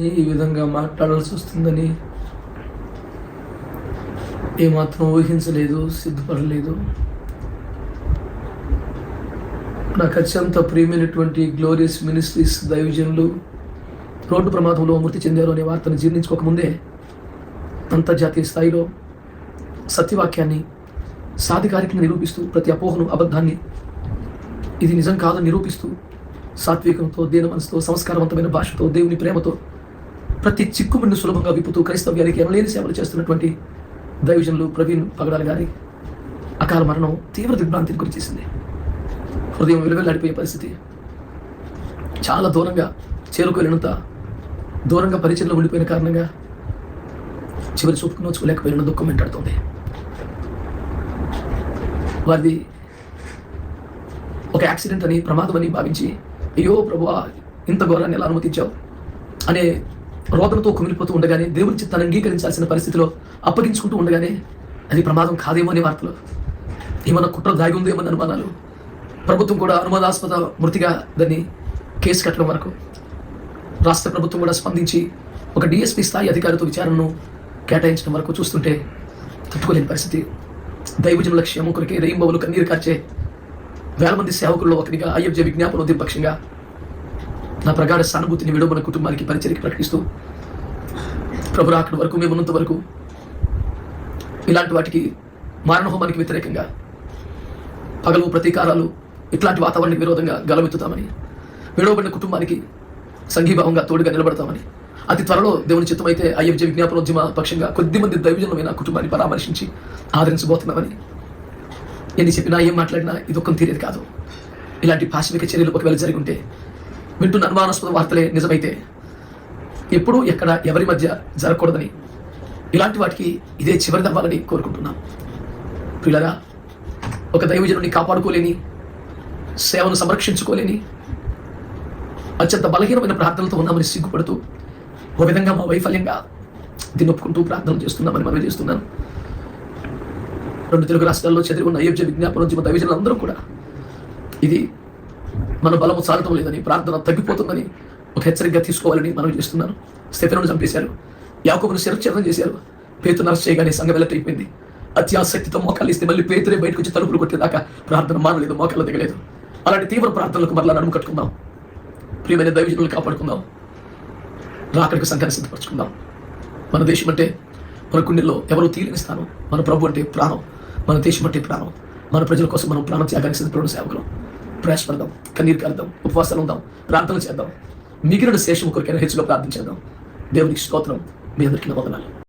ఈ విధంగా మాట్లాడాల్సి వస్తుందని ఏమాత్రం ఊహించలేదు సిద్ధపడలేదు. నాకు అత్యంత ప్రియమైనటువంటి గ్లోరియస్ మినిస్ట్రీస్ దైవజనులు రోడ్డు ప్రమాదంలో మృతి చెందారు అనే వార్తను జీర్ణించుకోకముందే అంతర్జాతీయ స్థాయిలో సత్యవాక్యాన్ని సాధికారికంగా నిరూపిస్తూ ప్రతి అపోహను అబద్ధాన్ని ఇది నిజం కాదని నిరూపిస్తూ సాత్వికంతో దీన మనసుతో సంస్కారవంతమైన భాషతో దేవుని ప్రేమతో ప్రతి చిక్కుముడిని సులభంగా విప్పుతూ క్రైస్తవ్యానికి ఎనలేని సేవలు చేస్తున్నటువంటి దైవజనులు ప్రవీణ్ పగడాలి గారి అకాల మరణం తీవ్ర దిగ్భ్రాంతిని గురి చేసింది హృదయం విలువెల్లాడిపోయే పరిస్థితి. చాలా దూరంగా చేరుకోలేనంత దూరంగా పరిచయంలో ఉండిపోయిన కారణంగా చివరి చూపుకు నోచుకోలేకపోయిన దుఃఖం వెంటాడుతుంది. వారిది ఒక యాక్సిడెంట్ అని ప్రమాదం అని భావించి అయ్యో ప్రభువా ఇంత ఘోరాన్ని ఎలా అనుమతించావు? అనే రోదనతో కుమిలిపోతూ ఉండగానే దేవుని చిత్తాన్ని అంగీకరించాల్సిన పరిస్థితిలో అప్పగించుకుంటూ ఉండగానే అది ప్రమాదం కాదేమో అనే వార్తలు. ఏమన్నా కుట్ర దాగి ఉందేమో అనుమానాలు? ప్రభుత్వం కూడా అనుమానాస్పద మృతిగా దాన్ని కేసు కట్టడం వరకు రాష్ట్ర ప్రభుత్వం కూడా స్పందించి ఒక డిఎస్పీ స్థాయి అధికారితో విచారణను కేటాయించడం వరకు చూస్తుంటే తట్టుకోలేని పరిస్థితి. దైవజనుల క్షేమం కొరకే రెయింబవులు కన్నీరు కార్చే వేల మంది సేవకుల్లో ఒకరిగా ఐఎఫ్జే విజ్ఞాపన ఉద్యమపక్షంగా నా ప్రగాఢ సానుభూతిని విడవబడిన కుటుంబానికి పరిచయకి ప్రకటిస్తూ ప్రభు అక్కడి వరకు మేము ఉన్నంత వరకు ఇలాంటి వాటికి మారణహోమానికి వ్యతిరేకంగా పగలు ప్రతీకారాలు ఇట్లాంటి వాతావరణానికి విరోధంగా గలమెత్తుతామని విడవబడిన కుటుంబానికి సంఘీభావంగా తోడుగా నిలబడతామని అతి త్వరలో దేవుని చిత్తమైతే అయ్యబ్జ విజ్ఞాపనోద్యమ పక్షంగా కొద్ది మంది కుటుంబాన్ని పరామర్శించి ఆదరించబోతున్నామని. ఎన్ని చెప్పినా ఏం మాట్లాడినా ఇది ఒక్కం తీరేది కాదు. ఇలాంటి పాశవిక చర్యలు ఒకవేళ జరిగి ఉంటే వింటున్న అనుమానాస్పద వార్తలే నిజమైతే ఎప్పుడూ ఎక్కడ ఎవరి మధ్య జరగకూడదని ఇలాంటి వాటికి ఇదే చివరి దవ్వాలని కోరుకుంటున్నాం. పిల్లరా ఒక దైవజనుని కాపాడుకోలేని సేవను సంరక్షించుకోలేని అత్యంత బలహీనమైన ప్రార్థనలతో ఉన్నామని సిగ్గుపడుతూ ఒక విధంగా మా వైఫల్యంగా దీన్ని ఒప్పుకుంటూ ప్రార్థనలు చేస్తున్నామని మనం చేస్తున్నాను. రెండు తెలుగు రాష్ట్రాల్లో చదివి ఉన్న అయోధ్య విజ్ఞాపనం నుంచి మా దైవజనులందరూ కూడా ఇది మన బలము చాలటం లేదని ప్రార్థన తగ్గిపోతుందని ఒక హెచ్చరికగా తీసుకోవాలని మనం చేస్తున్నాను. స్టెఫెను చంపేశారు. యాకోబును శిరచ్ఛేదం చేశారు. పేతు నర్స్ చేయగానే సంఘం వెళ్ళట్ అయిపోయింది అత్యాసక్తితో మోకాలు ఇస్తే మళ్ళీ పేతురే బయటకు వచ్చి తలుపులు కొట్టేదాకా ప్రార్థన మానలేదు మోకాలు దిగలేదు. అలాంటి తీవ్ర ప్రార్థనలకు మరలా నడుము కట్టుకుందాం. ప్రియమైన దైవజనులు కాపాడుకుందాం. రాకడికి సంఘాన్ని సిద్ధపరచుకుందాం. మన దేశం అంటే మన గుండెల్లో ఎవరూ తీయని స్థానం. మన ప్రభు అంటే ప్రాణం. మన దేశం అంటే ప్రాణం. మన ప్రజల కోసం మనం ప్రాణ త్యాగానికి సిద్ధపడిన సేవకులం. ప్రయాసపడదాం కన్నీరు కడదాం ఉపవాసాలు ఉందాం ప్రార్థన చేద్దాం. మిగిలిన శేషం కొరికైనా హెచ్చుగా ప్రార్థించేద్దాం దేవునికి స్తోత్రం. మీ అందరికీ వందనాలు.